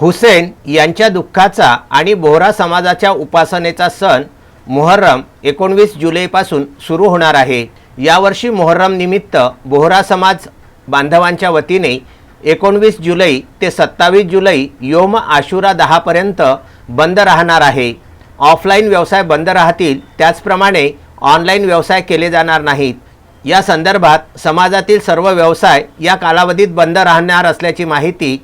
हुसेन यांच्या दुःखाचा आणि बोहरा समाजाच्या उपासनेचा सण मोहर्रम एकोणवीस जुलैपासून सुरू होणार आहे. यावर्षी मोहर्रम निमित्त बोहरा समाज बांधवांच्या वतीने एकोणवीस जुलै ते सत्तावीस जुलै योम आशुरा दहापर्यंत बंद राहणार आहे. ऑफलाईन व्यवसाय बंद राहतील त्याचप्रमाणे ऑनलाईन व्यवसाय केले जाणार नाहीत. या संदर्भात समाजातील सर्व व्यवसाय या कालावधीत बंद राहणार असल्याची माहिती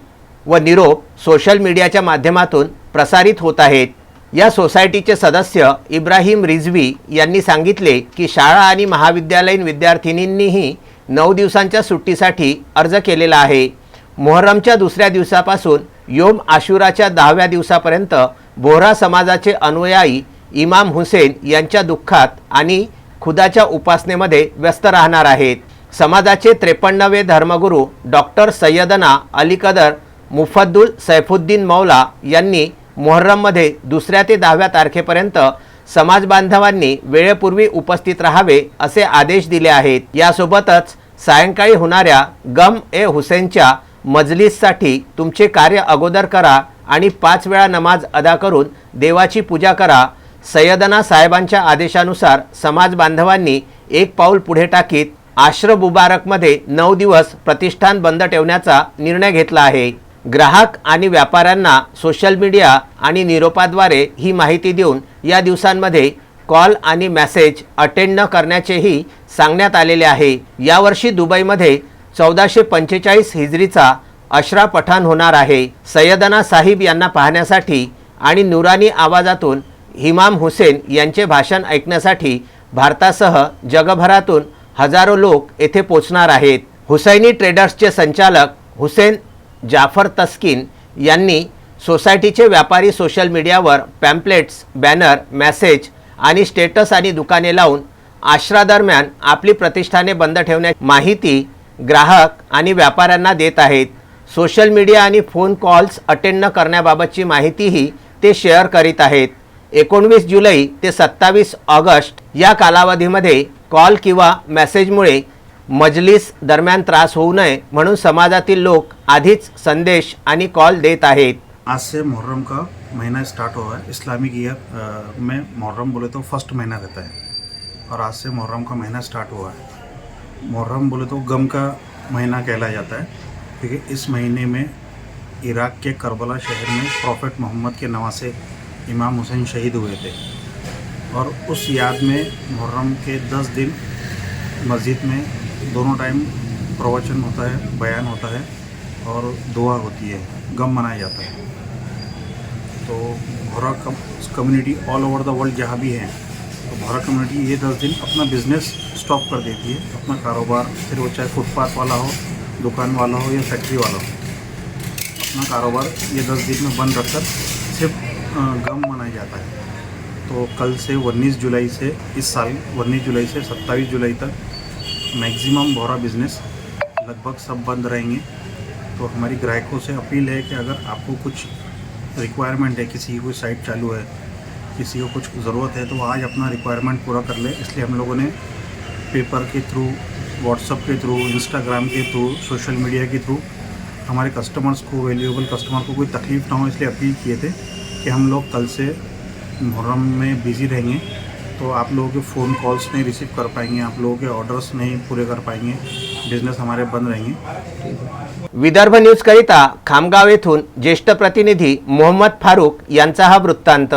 व निरोप सोशल मीडियाच्या माध्यमातून प्रसारित होत आहेत. या सोसायटीचे सदस्य इब्राहिम रिझवी यांनी सांगितले की शाळा आणि महाविद्यालयीन विद्यार्थिनींनीही नऊ दिवसांच्या सुट्टीसाठी अर्ज केलेला आहे. मोहरमच्या दुसऱ्या दिवसापासून योम आशुराच्या दहाव्या दिवसापर्यंत बोहरा समाजाचे अनुयायी इमाम हुसेन यांच्या दुःखात आणि खुदाच्या उपासनेमध्ये व्यस्त राहणार आहेत. समाजाचे त्रेपन्नवे धर्मगुरू डॉक्टर सय्यदना अलीकदर मुफद्दुल सैफुद्दीन मौला यांनी मोहर्रममध्ये दुसऱ्या ते दहाव्या तारखेपर्यंत समाज बांधवांनी वेळेपूर्वी उपस्थित राहावे असे आदेश दिले आहेत. यासोबतच सायंकाळी होणाऱ्या गम ए हुसेनच्या मजलिससाठी तुमचे कार्य अगोदर करा आणि पाच वेळा नमाज अदा करून देवाची पूजा करा. सय्यदना साहेबांच्या आदेशानुसार समाज बांधवांनी एक पाऊल पुढे टाकीत आश्र मुबारकमध्ये नऊ दिवस प्रतिष्ठान बंद ठेवण्याचा निर्णय घेतला आहे. ग्राहक आणि व्यापाऱ्यांना सोशल मीडिया आणि निरोपाद्वारे ही माहिती देऊन या दिवसांमध्ये कॉल आणि मॅसेज अटेंड न करण्याचेही सांगण्यात आलेले आहे. यावर्षी दुबईमध्ये चौदाशे पंचेचाळीस हिजरीचा अशरा पठाण होणार आहे. सय्यदना साहिब यांना पाहण्यासाठी आणि नुरानी आवाजातून हिमाम हुसेन यांचे भाषण ऐकण्यासाठी भारतासह जगभरातून हजारो लोक येथे पोचणार आहेत. हुसैनी ट्रेडर्सचे संचालक हुसेन जाफर तस्किन यांनी सोसायटीचे व्यापारी सोशल मीडियावर पॅम्पलेट्स बॅनर मेसेज आणि स्टेटस आणि दुकाने लावून आश्रादरम्यान आपली प्रतिष्ठाने बंद ठेवण्याची माहिती ग्राहक आणि व्यापाऱ्यांना देत आहेत. सोशल मीडिया आणि फोन कॉल्स अटेंड न करण्याबाबतची माहितीही ते शेअर करीत आहेत. एकोणवीस जुलै ते सत्तावीस ऑगस्ट या कालावधीमध्ये कॉल किंवा मेसेजमुळे मजलिस दरम्यान त्रास होऊ नये म्हणून समाजातील लोक आधीच संदेश आणि कॉल देत आहेत. आज से मुहर्रम का महीना स्टार्ट हुआ है। इस्लामिक ईयर में मुहर्रम बोले तो फर्स्ट महीना रहता है। और आज से मुहर्रम का महीना स्टार्ट हुआ है। मुहर्रम बोले तो गम का महीना कहलाया जाता है। क्योंकि इस महीने में इराक के करबला शहर में प्रॉफेट मोहम्मद के नवासे इमाम हुसैन शहीद हुए थे। और उस याद में मुहर्रम के दस दिन मस्जिद में दोनों टाइम प्रवचन होता है, बयान होता है और दुआ होती है, गम मनाया जाता है। तो Bohra community all over the world जहाँ भी हैं तो भोरा कम्युनिटी ये दस दिन अपना बिज़नेस स्टॉप कर देती है। अपना कारोबार, फिर वो चाहे फुटपाथ वाला हो, दुकान वाला हो या फैक्ट्री वाला हो, अपना कारोबार ये दस दिन में बंद रखकर सिर्फ़ गम मनाया जाता है। तो कल से उन्नीस जुलाई से, इस साल उन्नीस जुलाई से सत्ताईस जुलाई तक मैक्सिमम बोरा बिज़नेस लगभग सब बंद रहेंगे। तो हमारी ग्राहकों से अपील है कि अगर आपको कुछ रिक्वायरमेंट है, किसी की कोई साइट चालू है, किसी को कुछ ज़रूरत है तो आज अपना रिक्वायरमेंट पूरा कर ले। इसलिए हम लोगों ने पेपर के थ्रू व्हाट्सअप के थ्रू इंस्टाग्राम के थ्रू सोशल मीडिया के थ्रू हमारे कस्टमर्स को वैल्यूएबल कस्टमर को कोई तकलीफ़ ना हो, इसलिए अपील किए थे कि हम लोग कल से मुहर्रम में बिज़ी रहेंगे। तो आप लोगों के फ़ोन कॉल्स नहीं रिसीव कर पाएंगे आप लोगों के ऑर्डर्स नहीं पूरे कर पाएंगे बिजनेस हमारे बंद रहेंगे। विदर्भ न्यूजकरिता खामगाव येथून ज्येष्ठ प्रतिनिधी मोहम्मद फारूक यांचा हा वृत्तांत.